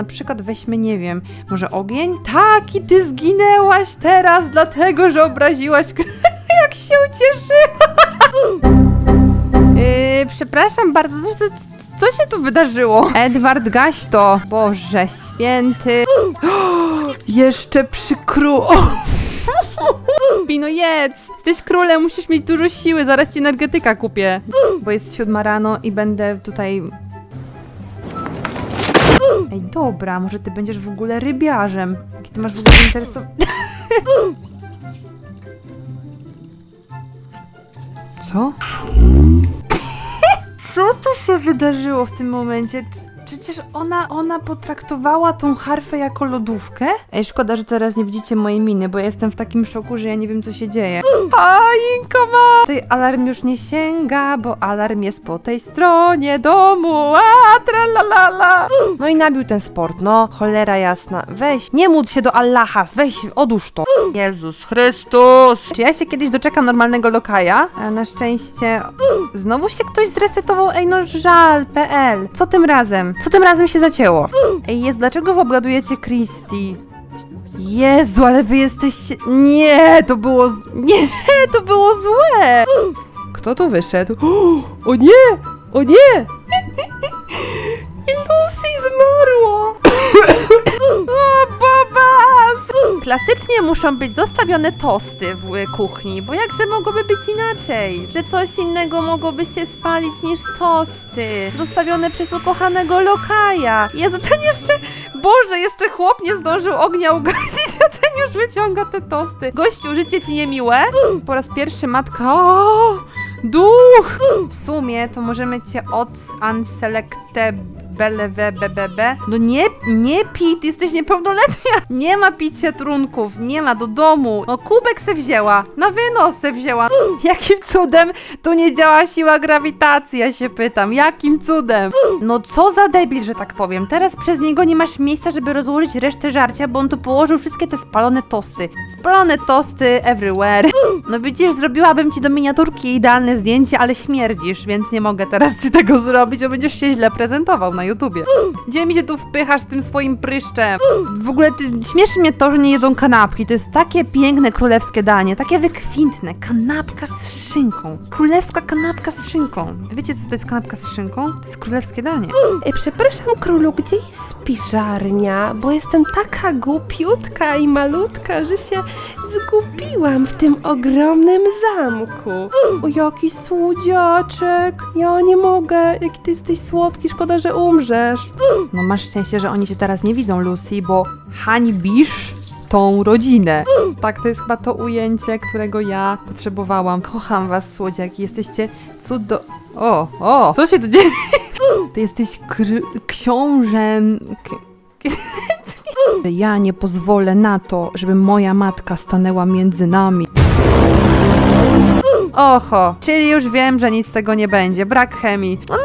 Na przykład weźmy, nie wiem, może ogień? Tak, i ty zginęłaś teraz, dlatego, że obraziłaś... Jak się ucieszyła! Yy, przepraszam bardzo, co, co, co się tu wydarzyło? Edward, gaś to. Boże święty. Jeszcze przy królu. Pino, jedz! Jesteś królem, musisz mieć dużo siły, zaraz ci energetyka kupię. Bo jest siódma rano i będę tutaj... Ej, dobra, może ty będziesz w ogóle rybiarzem. Jaki ty masz w ogóle interesowanie? Co? Co tu się wydarzyło w tym momencie? Przecież ona, ona potraktowała tą harfę jako lodówkę? Ej, szkoda, że teraz nie widzicie mojej miny, bo ja jestem w takim szoku, że ja nie wiem, co się dzieje. Choinko ma! Tutaj alarm już nie sięga, bo alarm jest po tej stronie domu. A, tralalala! No i nabił ten sport, no. Cholera jasna. Weź, nie módl się do Allaha, weź, odłóż to. Jezus Chrystus! Czy ja się kiedyś doczekam normalnego lokaja? A na szczęście... Znowu się ktoś zresetował? Ej, no żal, PL. Co tym razem? Co tym razem się zacięło? Ej, jest, dlaczego wy obgadujecie Christy? Jezu, ale wy jesteście... Nie, to było... Z... Nie, to było złe! Kto tu wyszedł? O nie! O nie! Muszą być zostawione tosty w kuchni, bo jakże mogłoby być inaczej? Że coś innego mogłoby się spalić niż tosty, zostawione przez ukochanego lokaja. Jezu, ten jeszcze... Boże, jeszcze chłop nie zdążył ognia ugasić, a ten już wyciąga te tosty. Gościu, życie ci niemiłe? Po raz pierwszy matka... O, duch! W sumie to możemy cię od unselected BLWBBB. No nie, nie pij, jesteś niepełnoletnia. Nie ma picia trunków, nie ma do domu. No kubek se wzięła, na wynos se wzięła. Jakim cudem tu nie działa siła grawitacji, ja się pytam. Jakim cudem? No co za debil, że tak powiem. Teraz przez niego nie masz miejsca, żeby rozłożyć resztę żarcia, bo on tu położył wszystkie te spalone tosty. Spalone tosty everywhere. No widzisz, zrobiłabym ci do miniaturki idealne zdjęcie, ale śmierdzisz, więc nie mogę teraz ci tego zrobić, bo będziesz się źle prezentował na YouTubie. Gdzie mi się tu wpychasz z tym swoim pryszczem? W ogóle śmieszy mnie to, że nie jedzą kanapki. To jest takie piękne królewskie danie, takie wykwintne. Kanapka z szynką. Królewska kanapka z szynką. Wiecie, co to jest kanapka z szynką? To jest królewskie danie. Ej, przepraszam, królu, gdzie jest spiżarnia? Bo jestem taka głupiutka i malutka, że się zgubiłam w tym ogromnym zamku. O, jaki słodziaczek! Ja nie mogę, jaki ty jesteś słodki, szkoda, że umrzesz. No masz szczęście, że oni cię teraz nie widzą, Lucy, bo hańbisz tą rodzinę. Tak, to jest chyba to ujęcie, którego ja potrzebowałam. Kocham was, słodziaki, jesteście cudo... O, o, co się tu dzieje? Ty jesteś książem... Ja nie pozwolę na to, żeby moja matka stanęła między nami. Oho, czyli już wiem, że nic z tego nie będzie. Brak chemii. No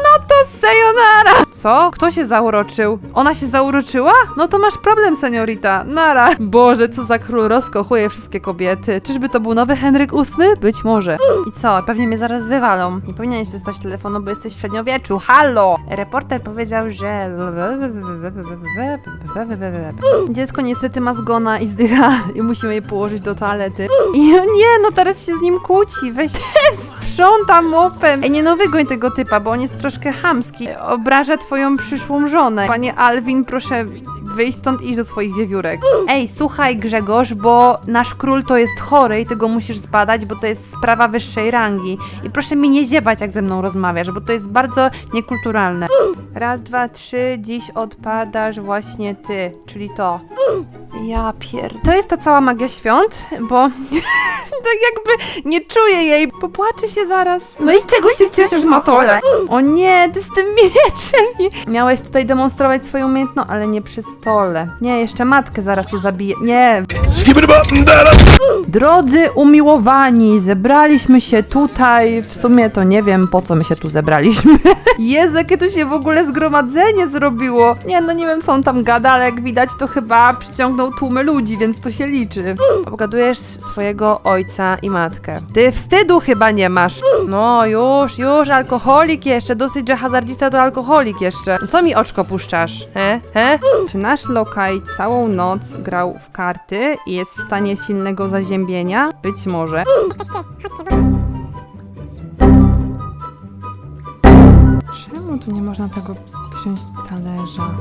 sayonara! Co? Kto się zauroczył? Ona się zauroczyła? No to masz problem, seniorita. Nara. Boże, co za król rozkochuje wszystkie kobiety. Czyżby to był nowy Henryk VIII? Być może. I co? Pewnie mnie zaraz wywalą. Nie powinieneś dostać telefonu, bo jesteś w średniowieczu. Halo! Reporter powiedział, że... Dziecko niestety ma zgona i zdycha i musimy je położyć do toalety. I nie, no teraz się z nim kłóci. Weź sprząta mopem. Ej, nie no wygoń tego typa, bo on jest troszkę chamski. Obraża twoją przyszłą żonę. Panie Alwin, proszę wyjść stąd i iść do swoich wiewiórek. Ej, słuchaj Grzegorz, bo nasz król to jest chory i ty go musisz zbadać, bo to jest sprawa wyższej rangi. I proszę mi nie ziebać, jak ze mną rozmawiasz, bo to jest bardzo niekulturalne. Raz, dwa, trzy, dziś odpadasz właśnie ty, czyli to. Ja pier... To jest ta cała magia świąt, bo tak jakby nie czuję jej. Popłaczę się zaraz. No i z czego się cieszysz, Matole? O nie, ty z tym mieczem. Miałeś tutaj demonstrować swoją umiejętność, ale nie przy stole. Nie, jeszcze matkę zaraz tu zabiję. Nie. Drodzy umiłowani, zebraliśmy się tutaj. W sumie to nie wiem, po co my się tu zebraliśmy. Jezu, jakie tu się w ogóle zgromadzenie zrobiło. Nie, no nie wiem, co on tam gada, ale jak widać, to chyba przyciągnął tłumy ludzi, więc to się liczy. Obgadujesz swojego ojca i matkę. Ty wstydu chyba nie masz. No już, już, alkoholik jeszcze. Dosyć, że hazardzista to alkoholik jeszcze. Co mi oczko puszczasz? He? He? Czy nasz lokaj całą noc grał w karty i jest w stanie silnego zaziębienia? Być może. Czemu tu nie można tego wziąć z talerza?